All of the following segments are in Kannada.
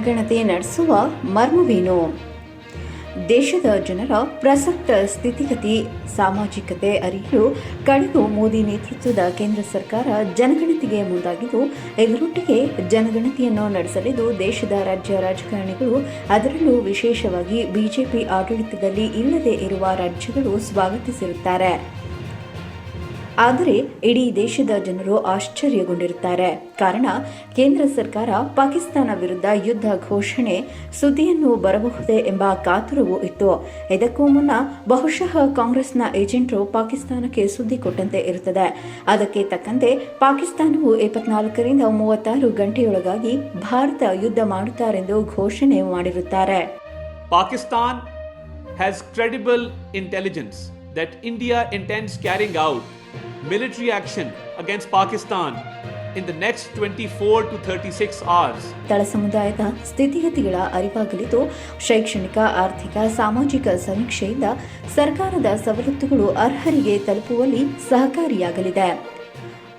ಜನಗಣತಿ ನಡೆಸುವ ಮರ್ಮವೇನು? ದೇಶದ ಜನರ ಪ್ರಸಕ್ತ ಸ್ಥಿತಿಗತಿ, ಸಾಮಾಜಿಕತೆ ಅರಿಯಲು ಕಳೆದು ಮೋದಿ ನೇತೃತ್ವದ ಕೇಂದ್ರ ಸರ್ಕಾರ ಜನಗಣತಿಗೆ ಮುಂದಾಗಿದ್ದು ಇದರೊಟ್ಟಿಗೆ ಜನಗಣತಿಯನ್ನು ನಡೆಸಲಿದ್ದು, ದೇಶದ ರಾಜ್ಯ ರಾಜಕಾರಣಿಗಳು ಅದರಲ್ಲೂ ವಿಶೇಷವಾಗಿ ಬಿಜೆಪಿ ಆಡಳಿತದಲ್ಲಿ ಇಲ್ಲದೇ ಇರುವ ರಾಜ್ಯಗಳು ಸ್ವಾಗತಿಸಿರುತ್ತಾರೆ. ಆದರೆ ಇಡೀ ದೇಶದ ಜನರು ಆಶ್ಚರ್ಯಗೊಂಡಿರುತ್ತಾರೆ. ಕಾರಣ, ಕೇಂದ್ರ ಸರ್ಕಾರ ಪಾಕಿಸ್ತಾನ ವಿರುದ್ಧ ಯುದ್ಧ ಘೋಷಣೆ ಸುದ್ದಿಯನ್ನು ಬರಬಹುದೇ ಎಂಬ ಕಾತುರವೂ ಇತ್ತು. ಇದಕ್ಕೂ ಮುನ್ನ ಬಹುಶಃ ಕಾಂಗ್ರೆಸ್ನ ಏಜೆಂಟರು ಪಾಕಿಸ್ತಾನಕ್ಕೆ ಸುದ್ದಿ ಕೊಟ್ಟಂತೆ ಇರುತ್ತದೆ. ಅದಕ್ಕೆ ತಕ್ಕಂತೆ ಪಾಕಿಸ್ತಾನವು ಇಪ್ಪತ್ನಾಲ್ಕರಿಂದ ಮೂವತ್ತಾರು ಗಂಟೆಯೊಳಗಾಗಿ ಭಾರತ ಯುದ್ಧ ಮಾಡುತ್ತಾರೆಂದು ಘೋಷಣೆ ಮಾಡಿರುತ್ತಾರೆ. Pakistan has credible intelligence that India intends carrying out military action against Pakistan in the next 24 to 36 hours. ತಳ ಸಮುದಾಯದ ಸ್ಥಿತಿಗತಿಗಳ ಅರಿವಾಗಲಿದ್ದು, ಶೈಕ್ಷಣಿಕ, ಆರ್ಥಿಕ, ಸಾಮಾಜಿಕ ಸಮೀಕ್ಷೆಯಿಂದ ಸರ್ಕಾರದ ಸವಲತ್ತುಗಳು ಅರ್ಹರಿಗೆ ತಲುಪುವಲ್ಲಿ ಸಹಕಾರಿಯಾಗಲಿದೆ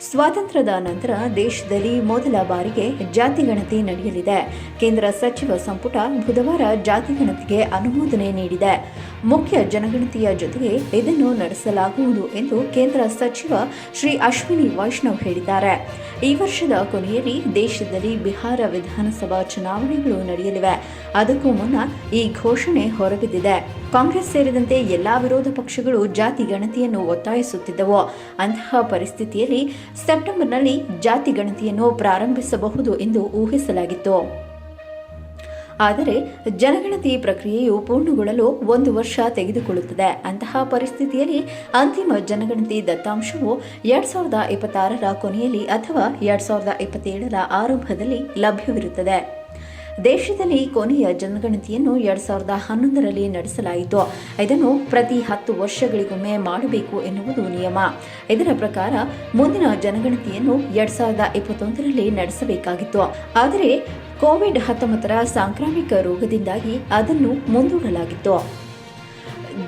ಸ್ವಾತಂತ್ರ್ಯದ ನಂತರ ದೇಶದಲ್ಲಿ ಮೊದಲ ಬಾರಿಗೆ ಜಾತಿ ಗಣತಿ ನಡೆಯಲಿದೆ. ಕೇಂದ್ರ ಸಚಿವ ಸಂಪುಟ ಬುಧವಾರ ಜಾತಿಗಣತಿಗೆ ಅನುಮೋದನೆ ನೀಡಿದೆ. ಮುಖ್ಯ ಜನಗಣತಿಯ ಜೊತೆಗೆ ಇದನ್ನು ನಡೆಸಲಾಗುವುದು ಎಂದು ಕೇಂದ್ರ ಸಚಿವ ಶ್ರೀ ಅಶ್ವಿನಿ ವೈಷ್ಣವ್ ಹೇಳಿದ್ದಾರೆ. ಈ ವರ್ಷದ ಕೊನೆಯಲ್ಲಿ ದೇಶದಲ್ಲಿ ಬಿಹಾರ ವಿಧಾನಸಭಾ ಚುನಾವಣೆಗಳು ನಡೆಯಲಿವೆ. ಅದಕ್ಕೂ ಮುನ್ನ ಈ ಘೋಷಣೆ ಹೊರಬಿದ್ದಿದೆ. ಕಾಂಗ್ರೆಸ್ ಸೇರಿದಂತೆ ಎಲ್ಲಾ ವಿರೋಧ ಪಕ್ಷಗಳು ಜಾತಿ ಗಣತಿಯನ್ನು ಒತ್ತಾಯಿಸುತ್ತಿದ್ದವು. ಅಂತಹ ಪರಿಸ್ಥಿತಿಯಲ್ಲಿ ಸೆಪ್ಟೆಂಬರ್ನಲ್ಲಿ ಜಾತಿ ಗಣತಿಯನ್ನು ಪ್ರಾರಂಭಿಸಬಹುದು ಎಂದು ಊಹಿಸಲಾಗಿತ್ತು. ಆದರೆ ಜನಗಣತಿ ಪ್ರಕ್ರಿಯೆಯು ಪೂರ್ಣಗೊಳ್ಳಲು ಒಂದು ವರ್ಷ ತೆಗೆದುಕೊಳ್ಳುತ್ತದೆ. ಅಂತಹ ಪರಿಸ್ಥಿತಿಯಲ್ಲಿ ಅಂತಿಮ ಜನಗಣತಿ ದತ್ತಾಂಶವು ಎರಡ್ ಸಾವಿರದ ಇಪ್ಪತ್ತಾರರ ಕೊನೆಯಲ್ಲಿ ಅಥವಾ ಎರಡ್ ಸಾವಿರದ ಇಪ್ಪತ್ತೇಳರ ಆರಂಭದಲ್ಲಿ ಲಭ್ಯವಿರುತ್ತದೆ. ದೇಶದಲ್ಲಿ ಕೊನೆಯ ಜನಗಣತಿಯನ್ನು ಎರಡು ಸಾವಿರದ ಹನ್ನೊಂದರಲ್ಲಿ ನಡೆಸಲಾಯಿತು. ಇದನ್ನು ಪ್ರತಿ ಹತ್ತು ವರ್ಷಗಳಿಗೊಮ್ಮೆ ಮಾಡಬೇಕು ಎನ್ನುವುದು ನಿಯಮ. ಇದರ ಪ್ರಕಾರ ಮುಂದಿನ ಜನಗಣತಿಯನ್ನು ಎರಡ್ ಸಾವಿರದ ಇಪ್ಪತ್ತೊಂದರಲ್ಲಿ ನಡೆಸಬೇಕಾಗಿತ್ತು. ಆದರೆ ಕೋವಿಡ್ ಹತ್ತೊಂಬತ್ತರ ಸಾಂಕ್ರಾಮಿಕ ರೋಗದಿಂದಾಗಿ ಅದನ್ನು ಮುಂದೂಡಲಾಗಿತ್ತು.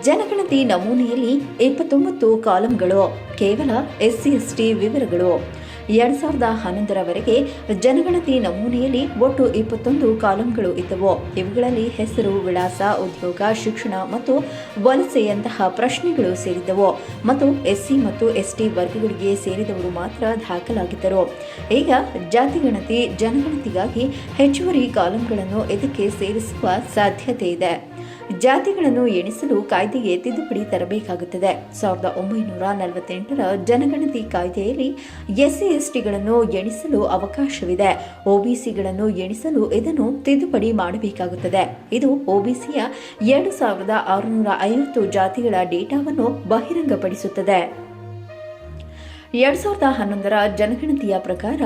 ಜನಗಣತಿ ನಮೂನೆಯಲ್ಲಿ ಇಪ್ಪತ್ತೊಂಬತ್ತು ಕಾಲಂಗಳು, ಕೇವಲ ಎಸ್ಸಿ, ಎಸ್ಟಿ ವಿವರಗಳು. ಎರಡ್ ಸಾವಿರದ ಹನ್ನೊಂದರವರೆಗೆ ಜನಗಣತಿ ನಮೂನೆಯಲ್ಲಿ ಒಟ್ಟು ಇಪ್ಪತ್ತೊಂದು ಕಾಲಂಗಳು ಇದ್ದವು. ಇವುಗಳಲ್ಲಿ ಹೆಸರು, ವಿಳಾಸ, ಉದ್ಯೋಗ, ಶಿಕ್ಷಣ ಮತ್ತು ವಲಸೆಯಂತಹ ಪ್ರಶ್ನೆಗಳು ಸೇರಿದ್ದವು ಮತ್ತು ಎಸ್ಸಿ ಮತ್ತು ಎಸ್ಟಿ ವರ್ಗಗಳಿಗೆ ಸೇರಿದವರು ಮಾತ್ರ ದಾಖಲಾಗಿದ್ದರು. ಈಗ ಜಾತಿಗಣತಿ, ಜನಗಣತಿಗಾಗಿ ಹೆಚ್ಚುವರಿ ಕಾಲಂಗಳನ್ನು ಇದಕ್ಕೆ ಸೇರಿಸುವ ಸಾಧ್ಯತೆ ಇದೆ. ಜಾತಿಗಳನ್ನು ಎಣಿಸಲು ಕಾಯ್ದೆಗೆ ತಿದ್ದುಪಡಿ ತರಬೇಕಾಗುತ್ತದೆ. ಸಾವಿರದ ಒಂಬೈನೂರ ನಲವತ್ತೆಂಟರ ಜನಗಣತಿ ಕಾಯ್ದೆಯಲ್ಲಿ ಎಸ್ಸಿ ಎಸ್ಟಿಗಳನ್ನು ಎಣಿಸಲು ಅವಕಾಶವಿದೆ. ಒಬಿಸಿಗಳನ್ನು ಎಣಿಸಲು ಇದನ್ನು ತಿದ್ದುಪಡಿ ಮಾಡಬೇಕಾಗುತ್ತದೆ. ಇದು ಒಬಿಸಿಯ ಎರಡು ಸಾವಿರದ ಆರುನೂರ ಐವತ್ತು ಜಾತಿಗಳ ಡೇಟಾವನ್ನು ಬಹಿರಂಗಪಡಿಸುತ್ತದೆ. ಎರಡ್ ಸಾವಿರದ ಹನ್ನೊಂದರ ಜನಗಣತಿಯ ಪ್ರಕಾರ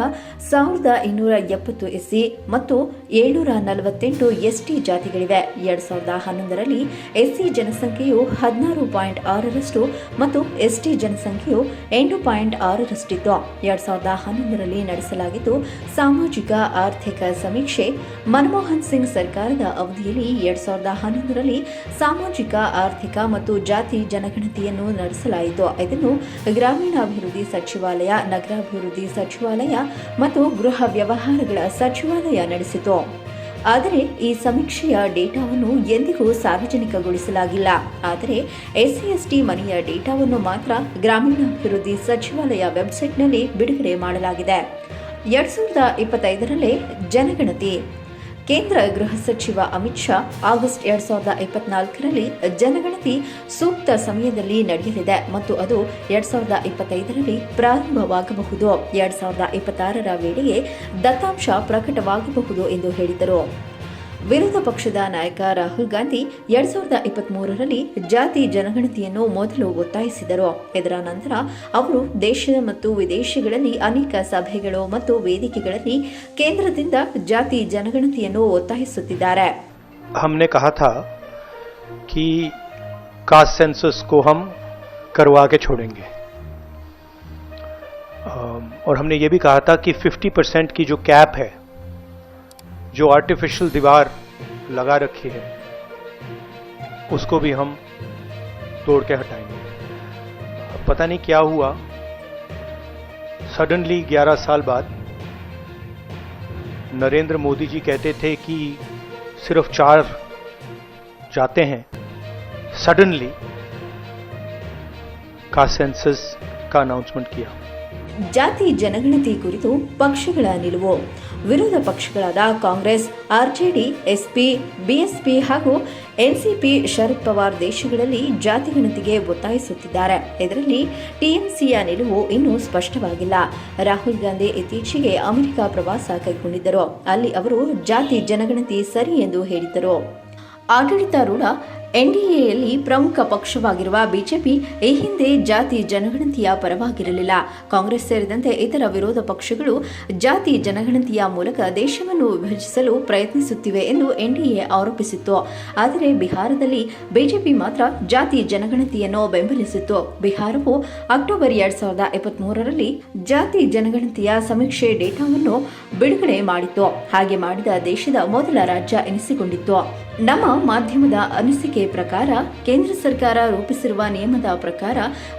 ಸಾವಿರದ ಇನ್ನೂರ ಎಪ್ಪತ್ತು ಎಸ್ಸಿ ಮತ್ತು ಏಳ್ನೂರ ನಲವತ್ತೆಂಟು ಎಸ್ಟಿ ಜಾತಿಗಳಿವೆ. ಎರಡ್ ಸಾವಿರದ ಹನ್ನೊಂದರಲ್ಲಿ ಎಸ್ಸಿ ಜನಸಂಖ್ಯೆಯು ಹದಿನಾರು ಪಾಯಿಂಟ್ ಆರರಷ್ಟು ಮತ್ತು ಎಸ್ಟಿ ಜನಸಂಖ್ಯೆಯು ಎಂಟು ಪಾಯಿಂಟ್ ಆರರಷ್ಟಿತ್ತು. ಎರಡ್ ಸಾವಿರದ ಹನ್ನೊಂದರಲ್ಲಿ ನಡೆಸಲಾಗಿದ್ದು, ಸಾಮಾಜಿಕ, ಆರ್ಥಿಕ ಸಮೀಕ್ಷೆ, ಮನಮೋಹನ್ ಸಿಂಗ್ ಸರ್ಕಾರದ ಅವಧಿಯಲ್ಲಿ ಎರಡ್ ಸಾವಿರದ ಹನ್ನೊಂದರಲ್ಲಿ ಸಾಮಾಜಿಕ, ಆರ್ಥಿಕ ಮತ್ತು ಜಾತಿ ಜನಗಣತಿಯನ್ನು ನಡೆಸಲಾಯಿತು. ಇದನ್ನು ಗ್ರಾಮೀಣಾಭಿವೃದ್ಧಿ ಸಚಿವಾಲಯ, ನಗರಾಭಿವೃದ್ಧಿ ಸಚಿವಾಲಯ ಮತ್ತು ಗೃಹ ವ್ಯವಹಾರಗಳ ಸಚಿವಾಲಯ ನಡೆಸಿತು. ಆದರೆ ಈ ಸಮೀಕ್ಷೆಯ ಡೇಟಾವನ್ನು ಎಂದಿಗೂ ಸಾರ್ವಜನಿಕಗೊಳಿಸಲಾಗಿಲ್ಲ. ಆದರೆ ಎಸ್ಸಿ ಎಸ್ಟಿ ಮನೆಯ ಡೇಟಾವನ್ನು ಮಾತ್ರ ಗ್ರಾಮೀಣಾಭಿವೃದ್ಧಿ ಸಚಿವಾಲಯ ವೆಬ್ಸೈಟ್ನಲ್ಲಿ ಬಿಡುಗಡೆ ಮಾಡಲಾಗಿದೆ. ಎರಡ್ ಸಾವಿರದ ಇಪ್ಪತ್ತೈದರಲ್ಲೇ ಜನಗಣತಿ. ಕೇಂದ್ರ ಗೃಹ ಸಚಿವ ಅಮಿತ್ ಶಾ ಆಗಸ್ಟ್ ಎರಡ್ ಸಾವಿರದ ಇಪ್ಪತ್ನಾಲ್ಕರಲ್ಲಿ ಜನಗಣತಿ ಸೂಕ್ತ ಸಮಯದಲ್ಲಿ ನಡೆಯಲಿದೆ ಮತ್ತು ಅದು ಎರಡ್ ಸಾವಿರದ ಇಪ್ಪತ್ತೈದರಲ್ಲಿ ಪ್ರಾರಂಭವಾಗಬಹುದು. ಎರಡ್ ಸಾವಿರದ ಇಪ್ಪತ್ತಾರರ ವೇಳೆಗೆ ದತ್ತಾಂಶ ಪ್ರಕಟವಾಗಬಹುದು ಎಂದು ಹೇಳಿದರು. ವಿರೋಧ ಪಕ್ಷದ ನಾಯಕ ರಾಹುಲ್ ಗಾಂಧಿ ಎರಡ್ ಸಾವಿರದ ಇಪ್ಪತ್ಮೂರರಲ್ಲಿ ಜಾತಿ ಜನಗಣತಿಯನ್ನು ಮೊದಲು ಒತ್ತಾಯಿಸಿದರು ಇದರ ನಂತರ ಅವರು ದೇಶದ ಮತ್ತು ವಿದೇಶಗಳಲ್ಲಿ ಅನೇಕ ಸಭೆಗಳು ಮತ್ತು ವೇದಿಕೆಗಳಲ್ಲಿ ಕೇಂದ್ರದಿಂದ ಜಾತಿ ಜನಗಣತಿಯನ್ನು ಒತ್ತಾಯಿಸುತ್ತಿದ್ದಾರೆ हमने कहा था कि कास्ट सेंसस को हम करवा के छोड़ेंगे अम, और हमने ये भी कहा था कि 50 परसेंट की जो कैप है जो आर्टिफिशियल दीवार लगा रखी है उसको भी हम तोड़ के हटाएंगे अब पता नहीं क्या हुआ सडनली 11 साल बाद नरेंद्र मोदी जी कहते थे कि सिर्फ चार जाते हैं सडनली का सेंसस का अनाउंसमेंट किया ಜಾತಿ ಜನಗಣತಿ ಕುರಿತು ಪಕ್ಷಗಳ ನಿಲುವು ವಿರೋಧ ಪಕ್ಷಗಳಾದ ಕಾಂಗ್ರೆಸ್, ಆರ್ಜೆಡಿ, ಎಸ್ಪಿ, ಬಿಎಸ್ಪಿ ಹಾಗೂ ಎನ್ಸಿಪಿ ಶರದ್ ಪವಾರ್ ದೇಶಗಳಲ್ಲಿ ಜಾತಿ ಗಣತಿಗೆ ಒತ್ತಾಯಿಸುತ್ತಿದ್ದಾರೆ. ಇದರಲ್ಲಿ ಟಿಎಂಸಿಯ ನಿಲುವು ಇನ್ನೂ ಸ್ಪಷ್ಟವಾಗಿಲ್ಲ. ರಾಹುಲ್ ಗಾಂಧಿ ಇತ್ತೀಚೆಗೆ ಅಮೆರಿಕ ಪ್ರವಾಸ ಕೈಗೊಂಡಿದ್ದರು. ಅಲ್ಲಿ ಅವರು ಜಾತಿ ಜನಗಣತಿ ಸರಿ ಎಂದು ಹೇಳಿದ್ದರು. ಆಡಳಿತಾರೂಢ ಎನ್ಡಿಎಯಲ್ಲಿ ಪ್ರಮುಖ ಪಕ್ಷವಾಗಿರುವ ಬಿಜೆಪಿ ಈ ಹಿಂದೆ ಜಾತಿ ಜನಗಣತಿಯ ಪರವಾಗಿರಲಿಲ್ಲ. ಕಾಂಗ್ರೆಸ್ ಸೇರಿದಂತೆ ಇತರ ವಿರೋಧ ಪಕ್ಷಗಳು ಜಾತಿ ಜನಗಣತಿಯ ಮೂಲಕ ದೇಶವನ್ನು ವಿಭಜಿಸಲು ಪ್ರಯತ್ನಿಸುತ್ತಿವೆ ಎಂದು ಎನ್ಡಿಎ ಆರೋಪಿಸಿತ್ತು. ಆದರೆ ಬಿಹಾರದಲ್ಲಿ ಬಿಜೆಪಿ ಮಾತ್ರ ಜಾತಿ ಜನಗಣತಿಯನ್ನು ಬೆಂಬಲಿಸಿತ್ತು. ಬಿಹಾರವು ಅಕ್ಟೋಬರ್ ಎರಡ್ ಸಾವಿರದ ಇಪ್ಪತ್ಮೂರರಲ್ಲಿ ಜಾತಿ ಜನಗಣತಿಯ ಸಮೀಕ್ಷೆ ಡೇಟಾವನ್ನು ಬಿಡುಗಡೆ ಮಾಡಿತ್ತು. ಹಾಗೆ ಮಾಡಿದ ದೇಶದ ಮೊದಲ ರಾಜ್ಯ ಎನಿಸಿಕೊಂಡಿತ್ತು. ನಮ್ಮ ಮಾಧ್ಯಮದ ಅನಿಸಿಕೆ ಪ್ರಕಾರ ಕೇಂದ್ರ ಸರ್ಕಾರ ರೂಪಿಸಿರುವ ನಿಯಮದ ಪ್ರಕಾರ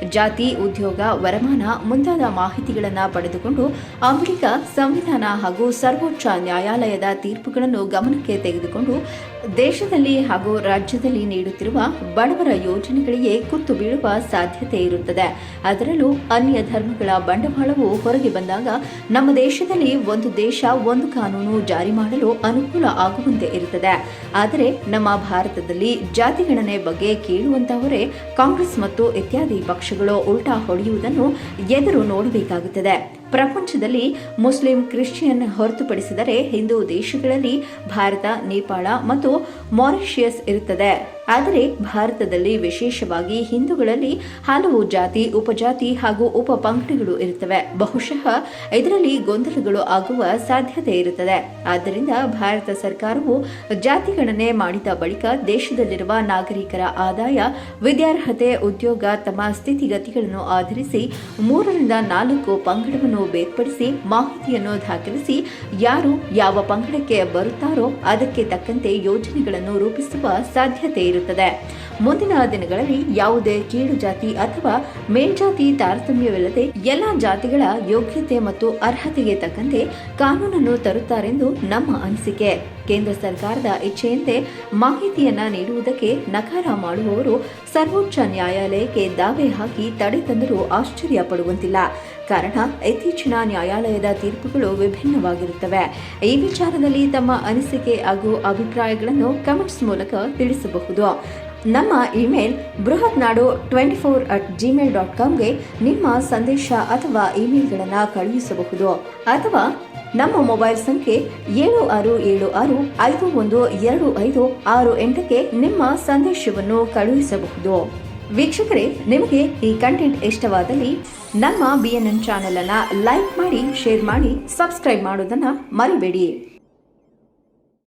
ಜಾತಿ, ಉದ್ಯೋಗ, ವರಮಾನ ಮುಂತಾದ ಮಾಹಿತಿಗಳನ್ನು ಪಡೆದುಕೊಂಡು ಅಮೆರಿಕ ಸಂವಿಧಾನ ಹಾಗೂ ಸರ್ವೋಚ್ಚ ನ್ಯಾಯಾಲಯದ ತೀರ್ಪುಗಳನ್ನು ಗಮನಕ್ಕೆ ತೆಗೆದುಕೊಂಡು ದೇಶದಲ್ಲಿ ಹಾಗೂ ರಾಜ್ಯದಲ್ಲಿ ನೀಡುತ್ತಿರುವ ಬಡವರ ಯೋಜನೆಗಳಿಗೆ ಕುತ್ತು ಬೀಳುವ ಸಾಧ್ಯತೆ ಇರುತ್ತದೆ. ಅದರಲ್ಲೂ ಅನ್ಯ ಧರ್ಮಗಳ ಬಂಡವಾಳವು ಹೊರಗೆ ಬಂದಾಗ ನಮ್ಮ ದೇಶದಲ್ಲಿ ಒಂದು ದೇಶ, ಒಂದು ಕಾನೂನು ಜಾರಿ ಮಾಡಲು ಅನುಕೂಲ ಆಗುವಂತೆ ಇರುತ್ತದೆ. ಆದರೆ ನಮ್ಮ ಭಾರತದಲ್ಲಿ ಜಾತಿಗಣನೆ ಬಗ್ಗೆ ಕೇಳುವಂತಹವರೇ ಕಾಂಗ್ರೆಸ್ ಮತ್ತು ಇತ್ಯಾದಿ ಪಕ್ಷಗಳು ಉಲ್ಟಾ ಹೊಡೆಯುವುದನ್ನು ಎದುರು ನೋಡಬೇಕಾಗುತ್ತದೆ. ಪ್ರಪಂಚದಲ್ಲಿ ಮುಸ್ಲಿಂ ಕ್ರಿಶ್ಚಿಯನ್ ಹೊರತುಪಡಿಸಿದರೆ ಹಿಂದೂ ದೇಶಗಳಲ್ಲಿ ಭಾರತ ನೇಪಾಳ ಮತ್ತು ಮಾರಿಷಿಯಸ್ ಇರುತ್ತದೆ. ಆದರೆ ಭಾರತದಲ್ಲಿ ವಿಶೇಷವಾಗಿ ಹಿಂದೂಗಳಲ್ಲಿ ಹಲವು ಜಾತಿ, ಉಪಜಾತಿ ಹಾಗೂ ಉಪ ಪಂಕ್ತಿಗಳು ಇರುತ್ತವೆ. ಬಹುಶಃ ಇದರಲ್ಲಿ ಗೊಂದಲಗಳು ಆಗುವ ಸಾಧ್ಯತೆ ಇರುತ್ತದೆ. ಆದ್ದರಿಂದ ಭಾರತ ಸರ್ಕಾರವು ಜಾತಿಗಣನೆ ಮಾಡಿದ ಬಳಿಕ ದೇಶದಲ್ಲಿರುವ ನಾಗರಿಕರ ಆದಾಯ, ವಿದ್ಯಾರ್ಹತೆ, ಉದ್ಯೋಗ, ತಮ್ಮ ಸ್ಥಿತಿಗತಿಗಳನ್ನು ಆಧರಿಸಿ ಮೂರರಿಂದ ನಾಲ್ಕು ಪಂಗಡವನ್ನು ಬೇರ್ಪಡಿಸಿ ಮಾಹಿತಿಯನ್ನು ದಾಖಲಿಸಿ ಯಾರು ಯಾವ ಪಂಗಡಕ್ಕೆ ಬರುತ್ತಾರೋ ಅದಕ್ಕೆ ತಕ್ಕಂತೆ ಯೋಜನೆಗಳನ್ನು ರೂಪಿಸುವ ಸಾಧ್ಯತೆ ಇರುತ್ತದೆ ಮುಂದಿನ ದಿನಗಳಲ್ಲಿ ಯಾವುದೇ ಕೀಳು ಜಾತಿ ಅಥವಾ ಮೇಲ್ಜಾತಿ ತಾರತಮ್ಯವಿಲ್ಲದೆ ಎಲ್ಲ ಜಾತಿಗಳ ಯೋಗ್ಯತೆ ಮತ್ತು ಅರ್ಹತೆಗೆ ತಕ್ಕಂತೆ ಕಾನೂನನ್ನು ತರುತ್ತಾರೆಂದು ನಮ್ಮ ಅನಿಸಿಕೆ. ಕೇಂದ್ರ ಸರ್ಕಾರದ ಇಚ್ಛೆಯಂತೆ ಮಾಹಿತಿಯನ್ನ ನೀಡುವುದಕ್ಕೆ ನಕಾರ ಮಾಡುವವರು ಸರ್ವೋಚ್ಚ ನ್ಯಾಯಾಲಯಕ್ಕೆ ದಾವೆ ಹಾಕಿ ತಡೆ ತಂದರೂ ಆಶ್ಚರ್ಯ ಪಡುವಂತಿಲ್ಲ. ಕಾರಣ, ಇತ್ತೀಚಿನ ನ್ಯಾಯಾಲಯದ ತೀರ್ಪುಗಳು ವಿಭಿನ್ನವಾಗಿರುತ್ತವೆ. ಈ ವಿಚಾರದಲ್ಲಿ ತಮ್ಮ ಅನಿಸಿಕೆ ಹಾಗೂ ಅಭಿಪ್ರಾಯಗಳನ್ನು ಕಮೆಂಟ್ಸ್ ಮೂಲಕ ತಿಳಿಸಬಹುದು. ನಮ್ಮ email Bruhat Nadu twenty four at Gmail dot ಕಾಮ್ಗೆ ನಿಮ್ಮ ಸಂದೇಶ ಅಥವಾ ಇಮೇಲ್ಗಳನ್ನು ಕಳುಹಿಸಬಹುದು. ಅಥವಾ ನಮ್ಮ ಮೊಬೈಲ್ ಸಂಖ್ಯೆ ಏಳು ಆರು ಏಳು ಆರು ಐದು ಒಂದು ಎರಡು ಐದು ಆರು ಎಂಟಕ್ಕೆ ನಿಮ್ಮ ಸಂದೇಶವನ್ನು ಕಳುಹಿಸಬಹುದು. ವೀಕ್ಷಕರೇ, ನಿಮಗೆ ಈ ಕಂಟೆಂಟ್ ಇಷ್ಟವಾದಲ್ಲಿ ನಮ್ಮ ಬಿ ಎನ್ ಎನ್ ಚಾನೆಲ್ ಅನ್ನ ಲೈಕ್ ಮಾಡಿ ಶೇರ್ ಮಾಡಿ ಸಬ್ಸ್ಕ್ರೈಬ್ ಮಾಡೋದನ್ನ ಮರಿಬೇಡಿ.